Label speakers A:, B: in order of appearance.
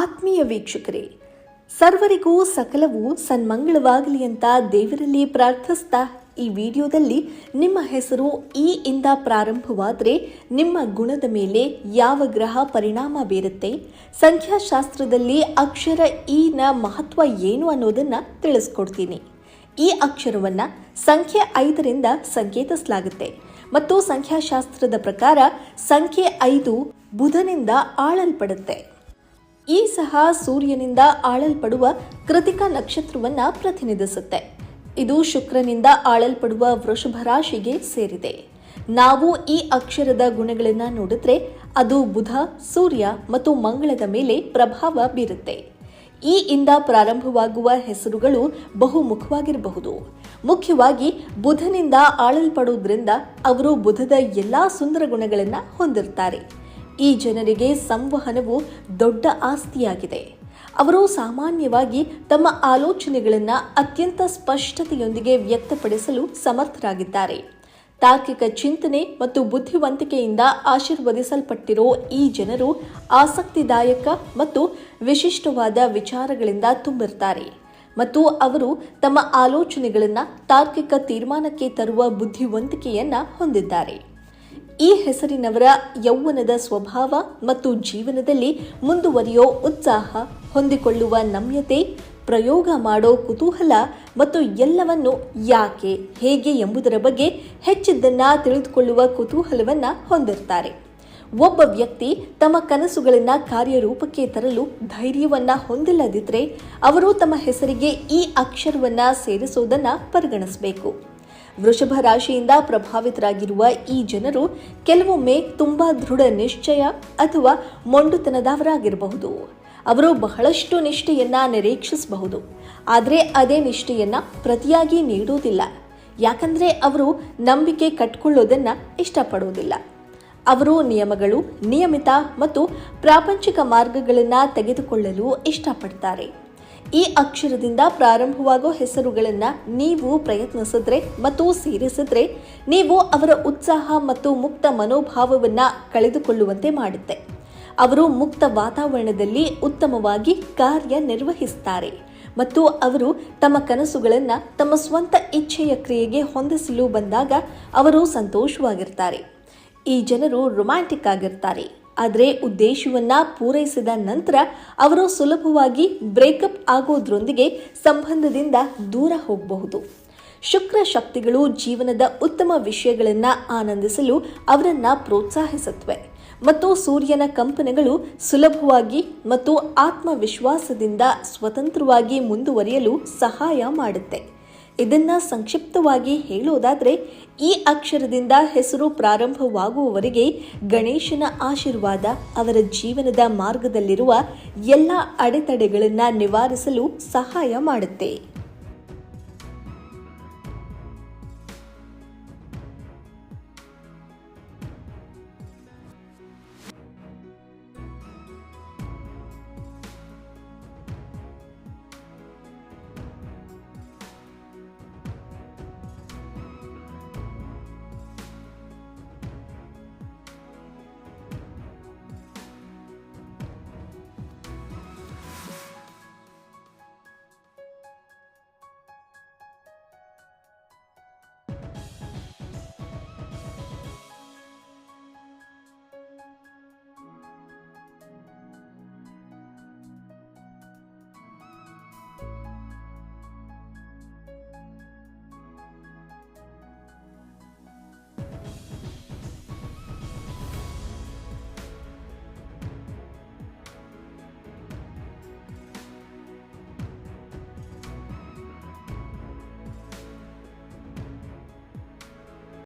A: ಆತ್ಮೀಯ ವೀಕ್ಷಕರೇ, ಸರ್ವರಿಗೂ ಸಕಲವು ಸನ್ಮಂಗಳವಾಗಲಿ ಅಂತ ದೇವರಲ್ಲಿ ಪ್ರಾರ್ಥಿಸ್ತಾ ಈ ವಿಡಿಯೋದಲ್ಲಿ ನಿಮ್ಮ ಹೆಸರು ಈ ಇಂದ ಪ್ರಾರಂಭವಾದರೆ ನಿಮ್ಮ ಗುಣದ ಮೇಲೆ ಯಾವ ಗ್ರಹ ಪರಿಣಾಮ ಬೀರುತ್ತೆ, ಸಂಖ್ಯಾಶಾಸ್ತ್ರದಲ್ಲಿ ಅಕ್ಷರ ಈನ ಮಹತ್ವ ಏನು ಅನ್ನೋದನ್ನು ತಿಳಿಸ್ಕೊಡ್ತೀನಿ. ಈ ಅಕ್ಷರವನ್ನು ಸಂಖ್ಯೆ ಐದರಿಂದ ಸಂಕೇತಿಸಲಾಗುತ್ತೆ ಮತ್ತು ಸಂಖ್ಯಾಶಾಸ್ತ್ರದ ಪ್ರಕಾರ ಸಂಖ್ಯೆ ಐದು ಬುಧನಿಂದ ಆಳಲ್ಪಡುತ್ತೆ. ಈ ಸಹ ಸೂರ್ಯನಿಂದ ಆಳಲ್ಪಡುವ ಕೃತಿಕಾ ನಕ್ಷತ್ರವನ್ನ ಪ್ರತಿನಿಧಿಸುತ್ತೆ. ಇದು ಶುಕ್ರನಿಂದ ಆಳಲ್ಪಡುವ ವೃಷಭ ರಾಶಿಗೆ ಸೇರಿದೆ. ನಾವು ಈ ಅಕ್ಷರದ ಗುಣಗಳನ್ನು ನೋಡಿದ್ರೆ ಅದು ಬುಧ, ಸೂರ್ಯ ಮತ್ತು ಮಂಗಳದ ಮೇಲೆ ಪ್ರಭಾವ ಬೀರುತ್ತೆ. ಈ ಇಂದ ಪ್ರಾರಂಭವಾಗುವ ಹೆಸರುಗಳು ಬಹುಮುಖವಾಗಿರಬಹುದು. ಮುಖ್ಯವಾಗಿ ಬುಧನಿಂದ ಆಳಲ್ಪಡುವುದರಿಂದ ಅವರು ಬುಧದ ಎಲ್ಲಾ ಸುಂದರ ಗುಣಗಳನ್ನು ಹೊಂದಿರ್ತಾರೆ. ಈ ಜನರಿಗೆ ಸಂವಹನವು ದೊಡ್ಡ ಆಸ್ತಿಯಾಗಿದೆ. ಅವರು ಸಾಮಾನ್ಯವಾಗಿ ತಮ್ಮ ಆಲೋಚನೆಗಳನ್ನು ಅತ್ಯಂತ ಸ್ಪಷ್ಟತೆಯೊಂದಿಗೆ ವ್ಯಕ್ತಪಡಿಸಲು ಸಮರ್ಥರಾಗಿದ್ದಾರೆ. ತಾರ್ಕಿಕ ಚಿಂತನೆ ಮತ್ತು ಬುದ್ಧಿವಂತಿಕೆಯಿಂದ ಆಶೀರ್ವದಿಸಲ್ಪಟ್ಟಿರೋ ಈ ಜನರು ಆಸಕ್ತಿದಾಯಕ ಮತ್ತು ವಿಶಿಷ್ಟವಾದ ವಿಚಾರಗಳಿಂದ ತುಂಬಿರ್ತಾರೆ ಮತ್ತು ಅವರು ತಮ್ಮ ಆಲೋಚನೆಗಳನ್ನು ತಾರ್ಕಿಕ ತೀರ್ಮಾನಕ್ಕೆ ತರುವ ಬುದ್ಧಿವಂತಿಕೆಯನ್ನು ಹೊಂದಿದ್ದಾರೆ. ಈ ಹೆಸರಿನವರ ಯೌವನದ ಸ್ವಭಾವ ಮತ್ತು ಜೀವನದಲ್ಲಿ ಮುಂದುವರಿಯೋ ಉತ್ಸಾಹ ಹೊಂದಿಕೊಳ್ಳುವ ನಮ್ಯತೆ, ಪ್ರಯೋಗ ಮಾಡೋ ಕುತೂಹಲ ಮತ್ತು ಎಲ್ಲವನ್ನು ಯಾಕೆ, ಹೇಗೆ ಎಂಬುದರ ಬಗ್ಗೆ ಹೆಚ್ಚಿದ್ದನ್ನ ತಿಳಿದುಕೊಳ್ಳುವ ಕುತೂಹಲವನ್ನ ಹೊಂದಿರ್ತಾರೆ ಒಬ್ಬ ವ್ಯಕ್ತಿ ತಮ್ಮ ಕನಸುಗಳನ್ನ ಕಾರ್ಯರೂಪಕ್ಕೆ ತರಲು ಧೈರ್ಯವನ್ನ ಹೊಂದಿಲ್ಲದಿದ್ದರೆ ಅವರು ತಮ್ಮ ಹೆಸರಿಗೆ ಈ ಅಕ್ಷರವನ್ನ ಸೇರಿಸೋದನ್ನು ಪರಿಗಣಿಸಬೇಕು. ವೃಷಭ ರಾಶಿಯಿಂದ ಪ್ರಭಾವಿತರಾಗಿರುವ ಈ ಜನರು ಕೆಲವೊಮ್ಮೆ ತುಂಬಾ ದೃಢ ನಿಶ್ಚಯ ಅಥವಾ ಮೊಂಡುತನದವರಾಗಿರಬಹುದು. ಅವರು ಬಹಳಷ್ಟು ನಿಷ್ಠೆಯನ್ನ ನಿರೀಕ್ಷಿಸಬಹುದು. ಆದರೆ ಅದೇ ನಿಷ್ಠೆಯನ್ನ ಪ್ರತಿಯಾಗಿ ನೀಡುವುದಿಲ್ಲ. ಯಾಕಂದ್ರೆ ಅವರು ನಂಬಿಕೆ ಕಟ್ಕೊಳ್ಳೋದನ್ನ ಇಷ್ಟಪಡುವುದಿಲ್ಲ. ಅವರು ನಿಯಮಗಳು ನಿಯಮಿತ ಮತ್ತು ಪ್ರಾಪಂಚಿಕ ಮಾರ್ಗಗಳನ್ನು ತೆಗೆದುಕೊಳ್ಳಲು ಇಷ್ಟಪಡ್ತಾರೆ. ಈ ಅಕ್ಷರದಿಂದ ಪ್ರಾರಂಭವಾಗೋ ಹೆಸರುಗಳನ್ನು ನೀವು ಪ್ರಯತ್ನಿಸಿದ್ರೆ ಮತ್ತು ಸೇರಿಸಿದ್ರೆ ನೀವು ಅವರ ಉತ್ಸಾಹ ಮತ್ತು ಮುಕ್ತ ಮನೋಭಾವವನ್ನ ಕಳೆದುಕೊಳ್ಳುವಂತೆ ಮಾಡುತ್ತೆ. ಅವರು ಮುಕ್ತ ವಾತಾವರಣದಲ್ಲಿ ಉತ್ತಮವಾಗಿ ಕಾರ್ಯನಿರ್ವಹಿಸ್ತಾರೆ ಮತ್ತು ಅವರು ತಮ್ಮ ಕನಸುಗಳನ್ನು ತಮ್ಮ ಸ್ವಂತ ಇಚ್ಛೆಯ ಕ್ರಿಯೆಗೆ ಹೊಂದಿಸಲು ಬಂದಾಗ ಅವರು ಸಂತೋಷವಾಗಿರ್ತಾರೆ. ಈ ಜನರು ರೊಮ್ಯಾಂಟಿಕ್ ಆಗಿರ್ತಾರೆ. ಆದರೆ ಉದ್ದೇಶವನ್ನ ಪೂರೈಸಿದ ನಂತರ ಅವರು ಸುಲಭವಾಗಿ ಬ್ರೇಕಪ್ ಆಗೋದ್ರೊಂದಿಗೆ ಸಂಬಂಧದಿಂದ ದೂರ ಹೋಗಬಹುದು. ಶುಕ್ರ ಶಕ್ತಿಗಳು ಜೀವನದ ಉತ್ತಮ ವಿಷಯಗಳನ್ನು ಆನಂದಿಸಲು ಅವರನ್ನು ಪ್ರೋತ್ಸಾಹಿಸುತ್ತವೆ. ಮತ್ತು ಸೂರ್ಯನ ಕಂಪನಗಳು ಸುಲಭವಾಗಿ ಮತ್ತು ಆತ್ಮವಿಶ್ವಾಸದಿಂದ ಸ್ವತಂತ್ರವಾಗಿ ಮುಂದುವರಿಯಲು ಸಹಾಯ ಮಾಡುತ್ತೆ. ಇದನ್ನ ಸಂಕ್ಷಿಪ್ತವಾಗಿ ಹೇಳೋದಾದರೆ, ಈ ಅಕ್ಷರದಿಂದ ಹೆಸರು ಪ್ರಾರಂಭವಾಗುವವರೆಗೆ ಗಣೇಶನ ಆಶೀರ್ವಾದ, ಅವರ ಜೀವನದ ಮಾರ್ಗದಲ್ಲಿರುವ ಎಲ್ಲ ಅಡೆತಡೆಗಳನ್ನು ನಿವಾರಿಸಲು ಸಹಾಯ ಮಾಡುತ್ತೆ.